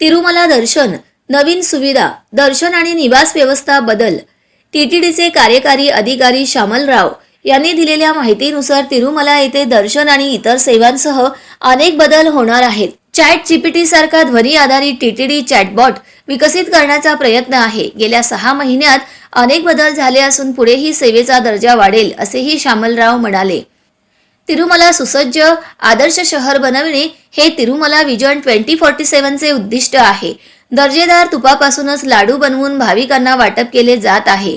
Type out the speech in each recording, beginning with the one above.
तिरुमला दर्शन नवीन सुविधा दर्शन आणि निवास व्यवस्था बदल. टीटीडीचे कार्यकारी अधिकारी श्यामलराव यांनी दिलेल्या माहितीनुसार तिरुमला येथे दर्शन आणि इतर सेवांसह अनेक बदल होणार आहेत. चॅट जीपीटी सारखा ध्वनी आधारित टीटीडी चॅटबॉट विकसित करण्याचा प्रयत्न आहे. गेल्या सहा महिन्यात अनेक बदल झाले असून पुढेही सेवेचा दर्जा वाढेल असेही श्यामलराव म्हणाले. तिरुमला सुसज्ज आदर्श शहर बनविणे हे तिरुमला विजन ट्वेंटी फोर्टी सेव्हनचे उद्दिष्ट आहे. दर्जेदार तुपापासूनच लाडू बनवून भाविकांना वाटप केले जात आहे.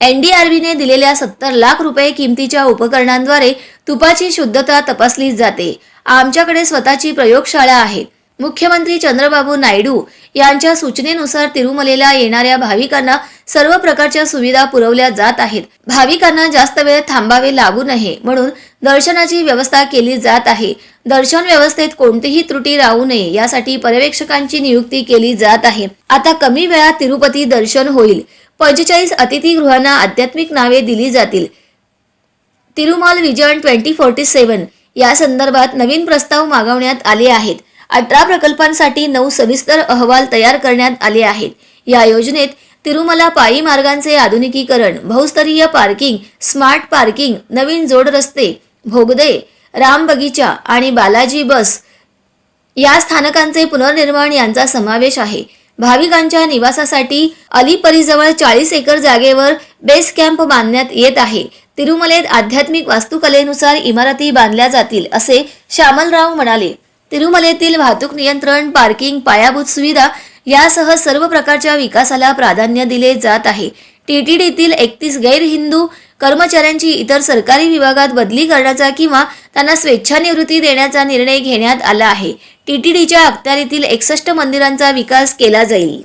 एनडीआरबीने दिलेल्या सत्तर लाख रुपये किमतीच्या उपकरणांद्वारे तुपाची शुद्धता तपासली जाते. आमच्याकडे स्वतःची प्रयोगशाळा आहे. मुख्यमंत्री चंद्रबाबू नायडू यांच्या सूचनेनुसार तिरुमलेला येणाऱ्या भाविकांना सर्व प्रकारच्या सुविधा पुरवल्या जात आहेत. भाविकांना जास्त वेळ थांबावे लागू नये म्हणून दर्शनाची व्यवस्था केली जात आहे. दर्शन व्यवस्थेत कोणतीही त्रुटी राहू नये यासाठी पर्यवेक्षकांची नियुक्ती केली जात आहे. आता कमी वेळात तिरुपती दर्शन होईल. पंचेचाळीस अतिथीगृहांना आध्यात्मिक नावे दिली जातील. Tirumala vision twenty forty seven या संदर्भात नवीन प्रस्ताव मागवण्यात आले आहेत. अठरा प्रकल्पांसाठी नऊ सविस्तर अहवाल तयार करण्यात आले आहेत. या योजनेत तिरुमला पायी मार्गांचे आधुनिकीकरण बहुस्तरीय पार्किंग स्मार्ट पार्किंग नवीन जोड रस्ते भोगदे राम बगीचा आणि बालाजी बस या स्थानकांचे पुनर्निर्माण यांचा समावेश आहे. भाविकांच्या निवासासाठी अलीपरीजवळ चाळीस एकर जागेवर बेस कॅम्प बांधण्यात येत आहे. तिरुमलेत आध्यात्मिक वास्तुकलेनुसार इमारती बांधल्या जातील असे श्यामलराव म्हणाले. तिरुमलेतील वाहतूक नियंत्रण पार्किंग पायाभूत सुविधा यासह सर्व प्रकारच्या विकासाला प्राधान्य दिले जात आहे. टीटीडीतील एकतीस गैरहिंदू कर्मचाऱ्यांची इतर सरकारी विभागात बदली करण्याचा किंवा त्यांना स्वेच्छानिवृत्ती देण्याचा निर्णय घेण्यात आला आहे. टीटीडीच्या अखत्यारीतील एकसष्ट मंदिरांचा विकास केला जाईल.